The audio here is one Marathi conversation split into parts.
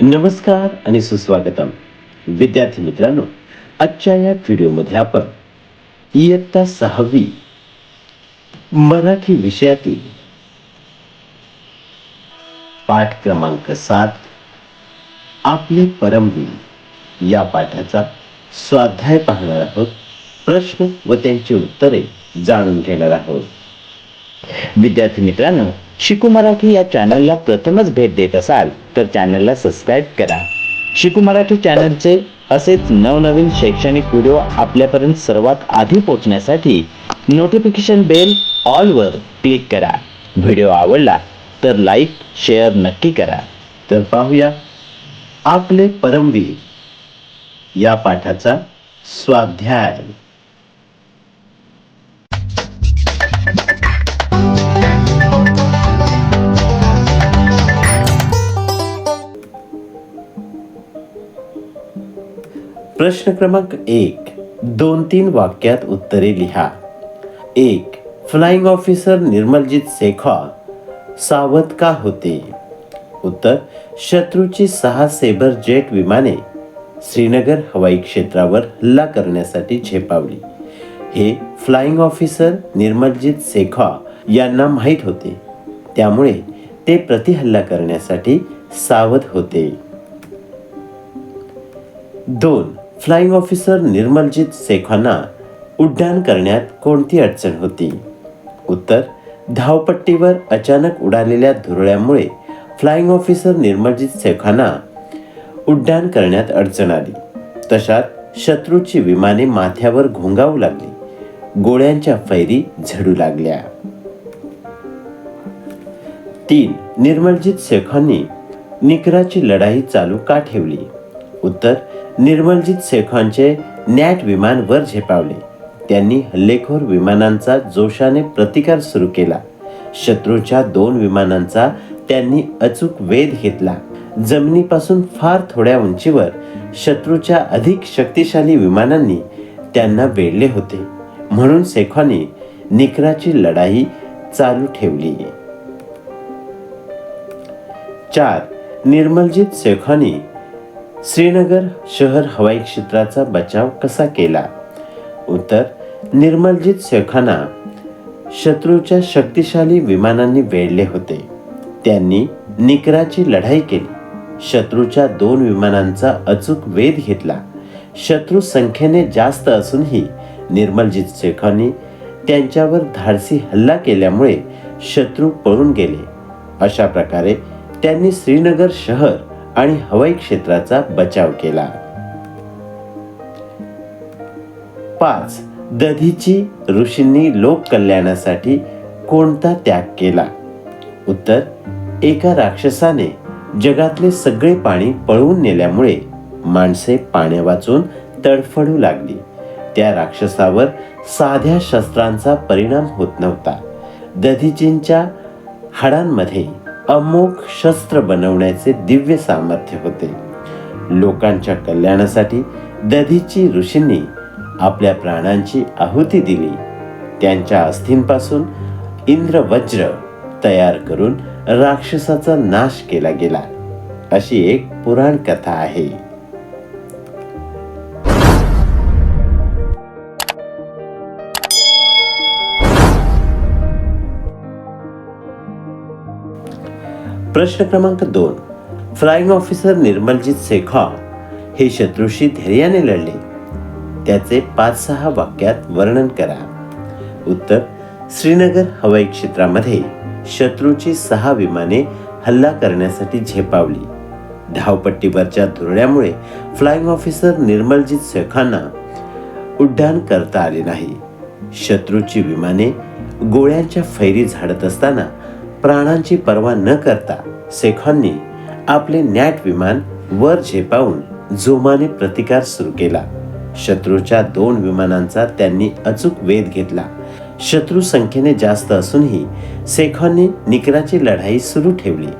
नमस्कार आणि सुस्वागतम. विद्यार्थी मित्रांनो आजच्या या व्हिडिओमध्ये आपण इयत्ता सहावी मराठी विषयातील पाठ क्रमांक सात आपले परमवीर या पाठाचा स्वाध्याय पाहणार आहोत. प्रश्न व त्यांची उत्तरे जाणून घेणार आहोत. विद्यार्थी मित्रांनो शिकू मराठी या चॅनलला प्रथमच भेट देत असाल तर चॅनलला सबस्क्राईब करा. शिकू मराठी चॅनलचे असेच नवनवीन शैक्षणिक व्हिडिओ आपल्यापर्यंत सर्वात आधी पोहोचण्यासाठी नोटिफिकेशन बेल ऑलवर क्लिक करा. व्हिडिओ आवडला तर लाईक शेअर नक्की करा. तर पाहूया आपले परमवीर या पाठाचा स्वाध्याय. प्रश्न क्रमांक एक दोन तीन वाक्यात उत्तरे लिहा. एक फ्लाइंग ऑफिसर निर्मलजीत शेखा सावध का होते? उत्तर शत्रूची सहा सेबर जेट विमाने श्रीनगर हवाई क्षेत्रावर हल्ला करण्यासाठी झेपावली. हे फ्लाइंग ऑफिसर निर्मलजीत शेखा यांना माहीत होते. त्यामुळे ते प्रतिहल्ला करण्यासाठी सावध होते. दोन फ्लाइंग ऑफिसर निर्मलजीत शेखांना उड्डाण करण्यात कोणती अडचण होती? उत्तर धावपट्टीवर अचानक उडालेल्या धुरळ्यामुळे फ्लाइंग ऑफिसर निर्मलजीत सेखांना उड्डाण करण्यात अडचण आली. तशात शत्रूची विमाने माथ्यावर घोंगावू लागली. गोळ्यांच्या फैरी झडू लागल्या. तीन निर्मलजीत शेखांनी निकराची लढाई चालू का ठेवली? उत्तर निर्मलजीत शेखांचे नॅट विमान वर झेपावले. त्यांनी हल्लेखोर विमानांचा जोशाने प्रतिकार सुरू केला. शत्रूच्या दोन विमानांचा त्यांनी अचूक वेध घेतला. जमिनीपासून फार थोड्या उंचीवर शत्रूच्या अधिक शक्तिशाली विमानांनी त्यांना वेढले होते. म्हणून शेखांनी निकराची लढाई चालू ठेवली. चार. निर्मलजीत शेखांनी श्रीनगर शहर हवाई क्षेत्राचा बचाव कसा केला? उत्तर निर्मलजीत शेखांना शत्रूच्या शक्तिशाली विमानांनी वेढले होते. त्यांनी निकराची लढाई केली. शत्रूच्या दोन विमानांचा अचूक वेध घेतला. शत्रू संख्येने जास्त असूनही निर्मलजीत शेखांनी त्यांच्यावर धाडसी हल्ला केल्यामुळे शत्रू पळून गेले. अशा प्रकारे त्यांनी श्रीनगर शहर आणि हवाई क्षेत्राचा बचाव केला. पाच दधीची ऋषींनी लोक कल्याणासाठी कोणता त्याग केला? उत्तर एका राक्षसाने जगातले सगळे पाणी पळवून नेल्यामुळे माणसे पाण्या वाचून तडफडू लागली. त्या राक्षसावर साध्या शस्त्रांचा परिणाम होत नव्हता. दधीजींच्या हाडांमध्ये अमोघ शस्त्र बनवण्याचे दिव्य सामर्थ्य होते. लोकांच्या कल्याणासाठी दधीची ऋषींनी आपल्या प्राणांची आहुती दिली. त्यांच्या अस्थींपासून इंद्रवज्र तयार करून राक्षसाचा नाश केला गेला. अशी एक पुराण कथा आहे. प्रश्न क्रमांक दोन. फ्लाइंग ऑफिसर निर्मलजीत सेखा हे शत्रूशी धैर्याने लढले. त्याचे पाच सहा वाक्यात वर्णन करा. उत्तर श्रीनगर हवाई क्षेत्रामध्ये शत्रूची सहा विमाने हल्ला करण्यासाठी झेपावली. धावपट्टीवरच्या धुरण्यामुळे फ्लाइंग ऑफिसर निर्मलजीत शेखांना उड्डाण करता आले नाही. शत्रूची विमाने गोळ्यांच्या फैरी झाडत असताना प्राणांची पर्वा न करता सेखॉननी आपले नॅट विमान वर झेपावून जोमाने प्रतिकार सुरू केला. शत्रूच्या दोन विमानांचा त्यांनी अचूक वेध घेतला. शत्रू संख्येने जास्त असूनही सेखॉनने निकराची लढाई सुरू ठेवली.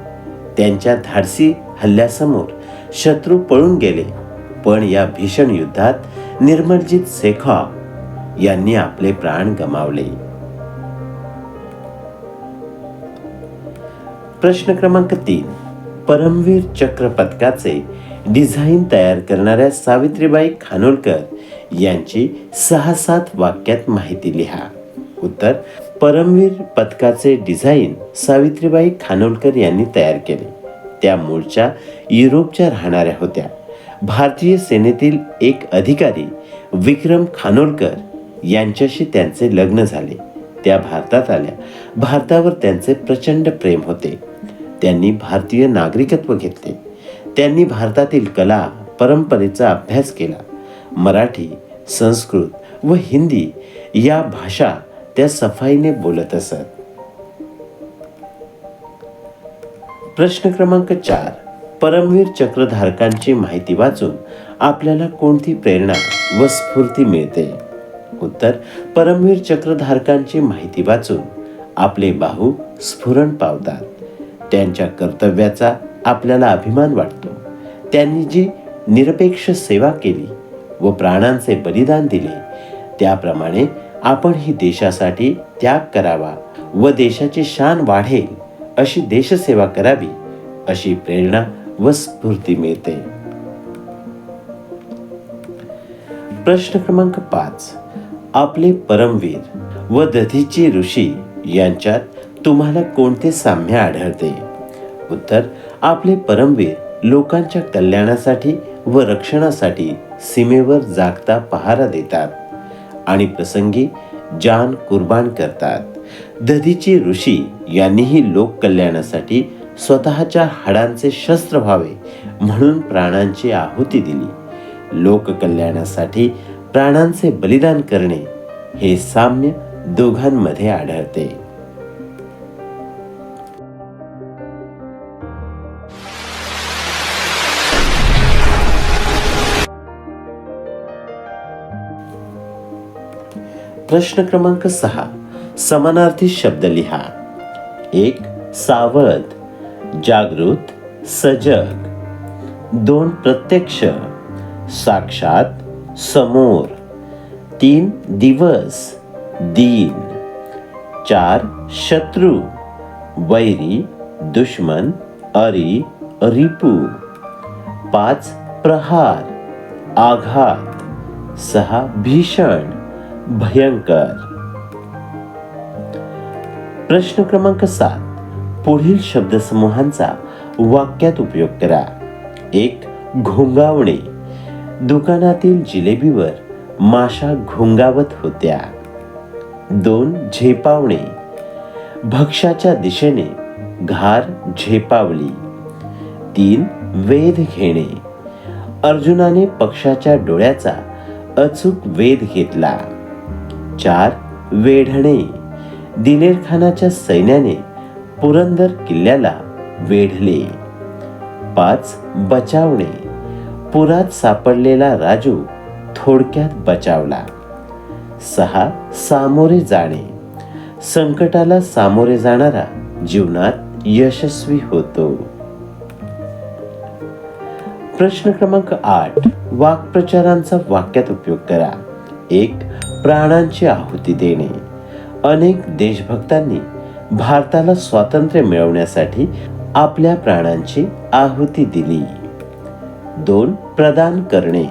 त्यांच्या धाडसी हल्ल्यासमोर शत्रू पळून गेले. पण या भीषण युद्धात निर्मलजीत सेखॉ यांनी आपले प्राण गमावले. प्रश्न क्रमांक तीन. परमवीर चक्र पदकाचे डिझाईन तयार करणाऱ्या सावित्रीबाई खानोलकर यांची सहा सात वाक्यात माहिती लिहा. उत्तर परमवीर पदकाचे डिझाईन सावित्रीबाई खानोलकर यांनी तयार केले. त्या मूळच्या युरोपच्या राहणाऱ्या होत्या. भारतीय सेनेतील एक अधिकारी विक्रम खानोलकर यांच्याशी त्यांचे लग्न झाले. त्या भारतात आल्या. भारतावर त्यांचे प्रचंड प्रेम होते. त्यांनी भारतीय नागरिकत्व घेतले. त्यांनी भारतातील कला परंपरेचा अभ्यास केला. मराठी संस्कृत व हिंदी या भाषा त्या सफाईने बोलत असत. प्रश्न क्रमांक चार. परमवीर चक्रधारकांची माहिती वाचून आपल्याला कोणती प्रेरणा व स्फूर्ती मिळते? उत्तर परमवीर चक्रधारकांची माहिती वाचून आपले बाहू स्फुरण पावतात. त्यांच्या कर्तव्याचा आपल्याला अभिमान वाटतो. त्यांनी जी निरपेक्ष सेवा केली व प्राणांचे बलिदान दिले त्याप्रमाणे आपण ही देशासाठी त्याग करावा व देशाची शान वाढेल अशी देशसेवा करावी अशी प्रेरणा व स्फूर्ती मिळते. प्रश्न क्रमांक पाच. आपले परमवीर व दधीची ऋषी यांच्यात तुम्हाला कोणते साम्य आढळते? उत्तर आपले परमवीर लोकांच्या कल्याणासाठी व रक्षणासाठी सीमेवर जागता पहारा देतात आणि प्रसंगी जान कुर्बान करतात. दधीची ऋषी यांनीही लोककल्याणासाठी स्वतःच्या हाडांचे शस्त्र व्हावे म्हणून प्राणांची आहुती दिली. लोककल्याणासाठी प्राणांचे बलिदान करणे हे साम्य दोघांमध्ये आढळते. प्रश्न क्रमांक सहा. समानार्थी शब्द लिहा. एक सावध जागृत सजग. दोन प्रत्यक्ष साक्षात समोर. तीन दिवस दिन. चार शत्रू वैरी दुश्मन अरी रिपू. पाच प्रहार आघात. सहा भीषण. भयंकर. प्रश्न क्रमांक सात. पुढील शब्दसमूहांचा वाक्यात उपयोग करा. एक घोंगावणे. दुकानातील जिलेबीवर माशा घोंगावत होत्या. दोन झेपावणे. भक्ष्याच्या दिशेने घार झेपावली. तीन वेध घेणे. अर्जुनाने पक्षाच्या डोळ्याचा अचूक वेध घेतला. चार वेढणे. दिनेर खानाच्या सैन्याने पुरंदर किल्ल्याला वेढले. पाच बचावणे. पुरात सापडलेला राजू थोडक्यात बचावला. सहा सामोरे जाणे. संकटाला सामोरे जाणारा जीवनात यशस्वी होतो. प्रश्न क्रमांक आठ. वाक्प्रचारांचा वाक्यात उपयोग करा. एक प्राणांची आहुती देणे. अनेक देशभक्तांनी भारताला स्वातंत्र्य मिळवण्यासाठी आपल्या प्राणांची आहुती दिली. दोन प्रदान करणे.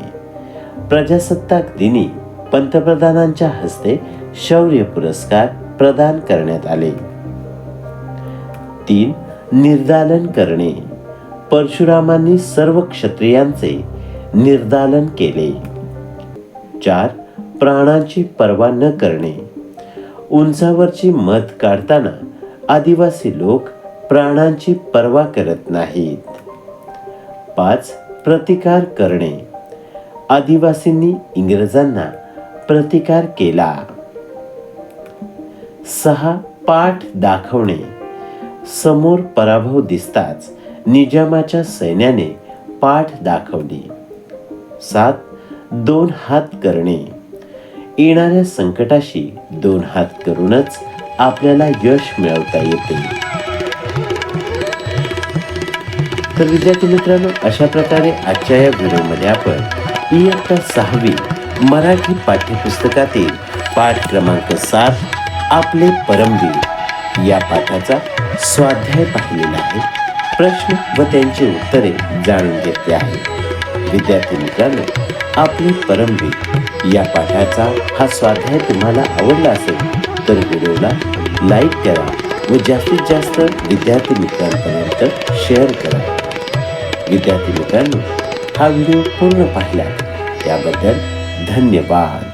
प्रजासत्ताक दिनी पंतप्रधानांच्या हस्ते शौर्य पुरस्कार प्रदान करण्यात आले. तीन निर्दालन करणे. परशुरामांनी सर्व क्षत्रियांचे निर्दालन केले. चार प्राणांची पर्वा न करणे. उंचावरची मत काढताना आदिवासी लोक प्राणांची पर्वा करत नाहीत. पाच प्रतिकार करणे. आदिवासींनी इंग्रजांना प्रतिकार केला. सहा पाठ दाखवणे. समोर पराभव दिसताच निजामाच्या सैन्याने पाठ दाखवली. सात दोन हात करणे. येणाऱ्या संकटाशी दोन हात करूनच आपल्याला यश मिळवता येते. तर विद्यार्थी मित्रांनो अशा प्रकारे आजच्या या व्हिडिओमध्ये आपण इयत्ता सहावी मराठी पाठ्यपुस्तकातील पाठ क्रमांक सात आपले परमवीर या पाठाचा स्वाध्याय पाहिलेला आहे. प्रश्न व त्यांची उत्तरे जाणून घेतली आहे. विद्यार्थी मित्रांनो आपली परमवीर या पाठाचा हा स्वाध्याय तुम्हाला आवडला असेल तर व्हिडिओला लाईक करा व जास्तीत जास्त विद्यार्थी मित्रांपर्यंत शेअर करा. विद्यार्थी मित्रांनो हा व्हिडिओ पूर्ण पाहिला त्याबद्दल धन्यवाद.